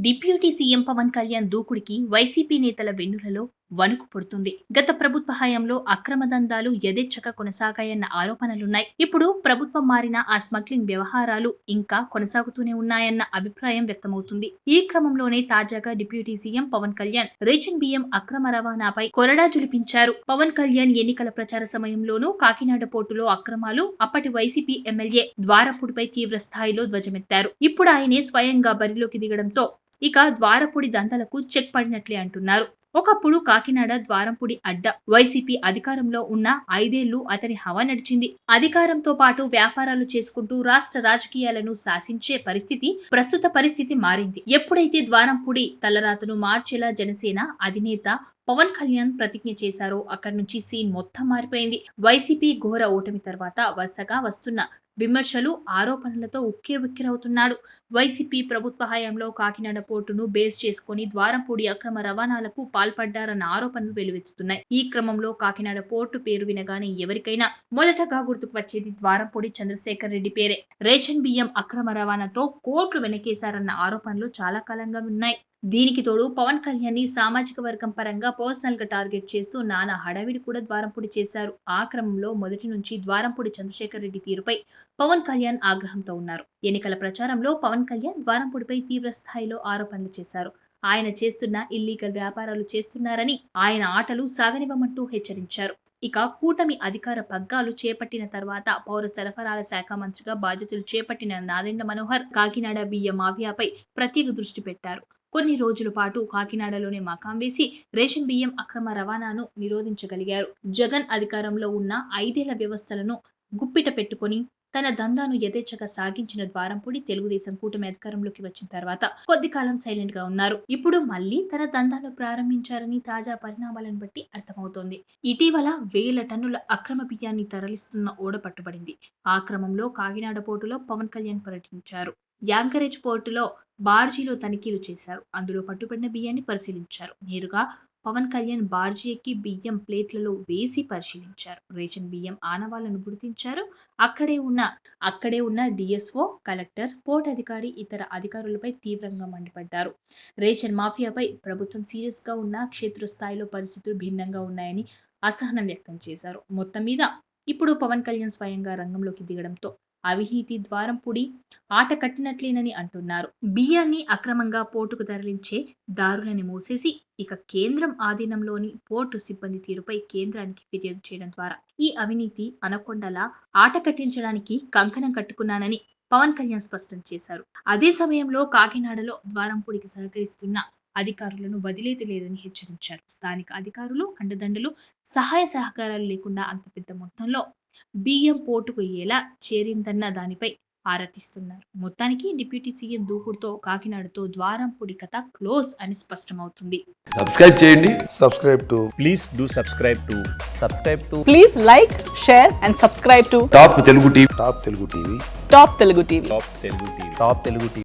Deputy CM Pawan Kalyan దూకుడికి YCP నేతల వెన్నులలో వణుకు పుడుతుంది. గత ప్రభుత్వ హయాంలో అక్రమ దందాలు యథేచ్ఛగా కొనసాగాయన్న ఆరోపణలున్నాయి. ఇప్పుడు ప్రభుత్వం మారిన ఆ స్మగ్లింగ్ వ్యవహారాలు ఇంకా కొనసాగుతూనే ఉన్నాయన్న అభిప్రాయం వ్యక్తమవుతుంది. ఈ క్రమంలోనే తాజాగా deputy CM Pawan Kalyan ration బియ్యం అక్రమ రవాణాపై కొరడా జులిపించారు. పవన్ కళ్యాణ్ ఎన్నికల ప్రచార సమయంలోనూ కాకినాడ పోర్టులో అక్రమాలు అప్పటి వైసీపీ ఎమ్మెల్యే ద్వారపుడిపై తీవ్ర స్థాయిలో ధ్వజమెత్తారు. ఇప్పుడు ఆయనే స్వయంగా బరిలోకి దిగడంతో ఇక ద్వారపుడి దంతలకు చెక్ పడినట్లే అంటున్నారు. ఒకప్పుడు కాకినాడ ద్వారంపుడి అడ్డ వైసీపీ అధికారంలో ఉన్న ఐదేళ్ళు అతని హవా నడిచింది. అధికారంతో పాటు వ్యాపారాలు చేసుకుంటూ రాష్ట్ర రాజకీయాలను శాసించే పరిస్థితి ప్రస్తుత పరిస్థితి మారింది. ఎప్పుడైతే ద్వారంపుడి తలరాతను మార్చేలా జనసేన అధినేత పవన్ కళ్యాణ్ ప్రతిజ్ఞ చేశారో. అక్కడి నుంచి సీన్ మొత్తం మారిపోయింది. వైసీపీ ఘోర ఓటమి తర్వాత వరుసగా వస్తున్న విమర్శలు ఆరోపణలతో ఉక్కిరవుతున్నాడు వైసీపీ ప్రభుత్వ హయాంలో కాకినాడ పోర్టును బేస్ చేసుకుని ద్వారంపూడి అక్రమ రవాణాలకు పాల్పడ్డారన్న ఆరోపణలు వెలువెత్తుతున్నాయి. ఈ క్రమంలో కాకినాడ పోర్టు పేరు వినగానే ఎవరికైనా మొదటగా గుర్తుకు వచ్చేది ద్వారంపూడి చంద్రశేఖర్ రెడ్డి పేరే. రేషన్ బియ్యం అక్రమ రవాణాతో కోట్లు వెనకేశారన్న ఆరోపణలు చాలా కాలంగా ఉన్నాయి. దీనికి తోడు పవన్ కళ్యాణ్ని సామాజిక వర్గం పరంగా పర్సనల్గా టార్గెట్ చేస్తూ నానా హడావిడి కూడా ద్వారంపూడి చేశారు. ఆ క్రమంలో మొదటి నుంచి ద్వారంపూడి చంద్రశేఖర్ రెడ్డి తీరుపై పవన్ కళ్యాణ్ ఆగ్రహంతో ఉన్నారు. ఎన్నికల ప్రచారంలో పవన్ కళ్యాణ్ ద్వారంపూడిపై తీవ్ర స్థాయిలో ఆరోపణలు చేశారు. ఆయన చేస్తున్న ఇల్లీగల్ వ్యాపారాలు చేస్తున్నారని ఆయన ఆటలు సాగనివ్వమంటూ హెచ్చరించారు. ఇక కూటమి అధికార పగ్గాలు చేపట్టిన తర్వాత పౌర సరఫరాల శాఖ మంత్రిగా బాధ్యతలు చేపట్టిన నాదేంద్ర మనోహర్ కాకినాడ బియ్య మాఫియాపై ప్రత్యేక దృష్టి పెట్టారు. కొన్ని రోజుల పాటు కాకినాడలోనే మకాం వేసి రేషన్ బియ్యం అక్రమ రవాణాను నిరోధించగలిగారు. జగన్ అధికారంలో ఉన్న ఐదేళ్ళ వ్యవస్థలను గుప్పిట పెట్టుకొని తన దందాను యథేచ్ఛగా సాగించిన ద్వారంపూడి తెలుగుదేశం కూటమి అధికారంలోకి వచ్చిన తర్వాత కొద్ది కాలం సైలెంట్గా ఉన్నారు. ఇప్పుడు మళ్ళీ తన దందాను ప్రారంభించారని తాజా పరిణామాలను బట్టి అర్థమవుతోంది. ఇటీవల వేల టన్నుల అక్రమ బియ్యాన్ని తరలిస్తున్న ఓడ పట్టుబడింది. ఆ క్రమంలో కాకినాడ పోర్టులో పవన్ కళ్యాణ్ పర్యటించారు. యాంకరేజ్ పోర్టులో బార్జీలో తనిఖీలు చేశారు. అందులో పట్టుబడిన బియ్యాన్ని పరిశీలించారు. నేరుగా పవన్ కళ్యాణ్ బార్జీ ఎక్కి బియ్యం ప్లేట్లలో వేసి పరిశీలించారు. రేషన్ బియ్యం ఆనవాళ్ళను గుర్తించారు. అక్కడే ఉన్న అక్కడే ఉన్న డిఎస్ఓ కలెక్టర్ పోర్ట్ అధికారి ఇతర అధికారులపై తీవ్రంగా మండిపడ్డారు. రేషన్ మాఫియాపై ప్రభుత్వం సీరియస్గా ఉన్న క్షేత్రస్థాయిలో పరిస్థితులు భిన్నంగా ఉన్నాయని అసహనం వ్యక్తం చేశారు. మొత్తం మీద ఇప్పుడు పవన్ కళ్యాణ్ స్వయంగా రంగంలోకి దిగడంతో అవినీతి ద్వారం పుడి ఆట కట్టినట్లేనని అంటున్నారు. బియ్యాన్ని అక్రమంగా పోర్టుకు తరలించే దారులని మూసేసి ఇక కేంద్రం ఆధీనంలోని పోర్టు సిబ్బంది తీరుపై కేంద్రానికి ఫిర్యాదు చేయడం ద్వారా ఈ అవినీతి అనకొండలా ఆట కట్టించడానికి కంకణం కట్టుకున్నానని పవన్ కళ్యాణ్ స్పష్టం చేశారు. అదే సమయంలో కాకినాడలో ద్వారంపూడికి సహకరిస్తున్న అధికారులను వదిలేది లేదని హెచ్చరించారు. స్థానిక అధికారులు అండదండలు సహాయ సహకారాలు లేకుండా అంత పెద్ద మొత్తంలో బియ్యం పోటుకు ఎలా చేరిందన్న దానిపై ఆరాధిస్తున్నారు మొత్తానికి డిప్యూటీ సీఎం దూకుడుతో కాకినాడతో ద్వారం పొడి కథ క్లోజ్ అని స్పష్టమవుతుంది. సబ్స్క్రైబ్ చేయండి. Subscribe to please do subscribe to subscribe to please like share and subscribe to Telugu TV. Top Telugu TV. Top Telugu TV. Top Telugu TV. Top Telugu TV.